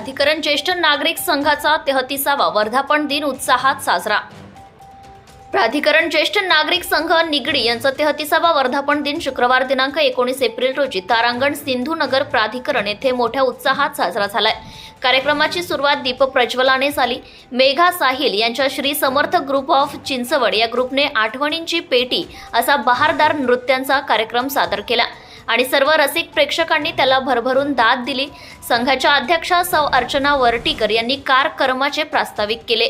प्राधिकरण ज्येष्ठ नागरिक संघाचा तेहतीसावा वर्धापन दिन उत्साहात साजरा. प्राधिकरण ज्येष्ठ नागरिक संघ निगडी यांचा तेहतीसावा वर्धापन दिन शुक्रवार दिनांक एकोणीस एप्रिल रोजी तारांगण सिंधू नगर प्राधिकरण येथे मोठ्या उत्साहात साजरा झालाय. कार्यक्रमाची सुरुवात दीप प्रज्वलाने झाली. मेघा साहिल यांच्या श्री समर्थ ग्रुप ऑफ चिंचवड या ग्रुपने आठवणींची पेटी असा बहारदार नृत्यांचा कार्यक्रम सादर केला. आणि सर्व रसिक प्रेक्षकांनी त्याला भरभरून दाद दिली. संघाच्या अध्यक्षा सौ अर्चना वर्टीकर यांनी कार कर्माचे प्रास्ताविक केले.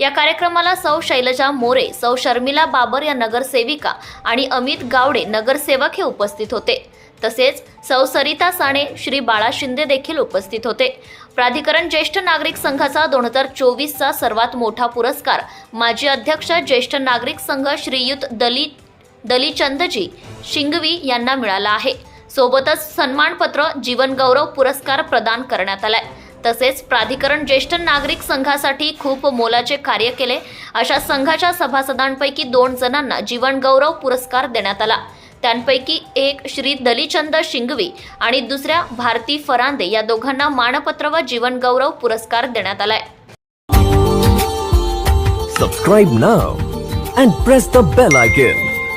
या कार्यक्रमाला सौ शैलजा मोरे सौ शर्मिला बाबर या नगरसेविका आणि अमित गावडे नगरसेवक हे उपस्थित होते. तसेच सौ सरिता साने श्री बाळा शिंदे देखील उपस्थित होते. प्राधिकरण ज्येष्ठ नागरिक संघाचा दोन हजार चोवीसचा सर्वात मोठा पुरस्कार माजी अध्यक्ष ज्येष्ठ नागरिक संघ श्रीयुत दलित दलीचंदजी शिंगवी यांना मिळाला आहे. सोबतच सन्मानपत्र जीवनगौरव पुरस्कार प्रदान करण्यात आलाय. तसेच प्राधिकरण ज्येष्ठ नागरिक संघासाठी खूप मोलाचे कार्य केले. अशा संघाच्या सभासदांपैकी दोन जणांना जीवनगौरव पुरस्कार देण्यात आला. त्यांपैकी एक श्री दलीचंद शिंगवी आणि दुसऱ्या भारती फरांदे या दोघांना मानपत्र व जीवनगौरव पुरस्कार देण्यात आलाय. Subscribe now and press the bell icon.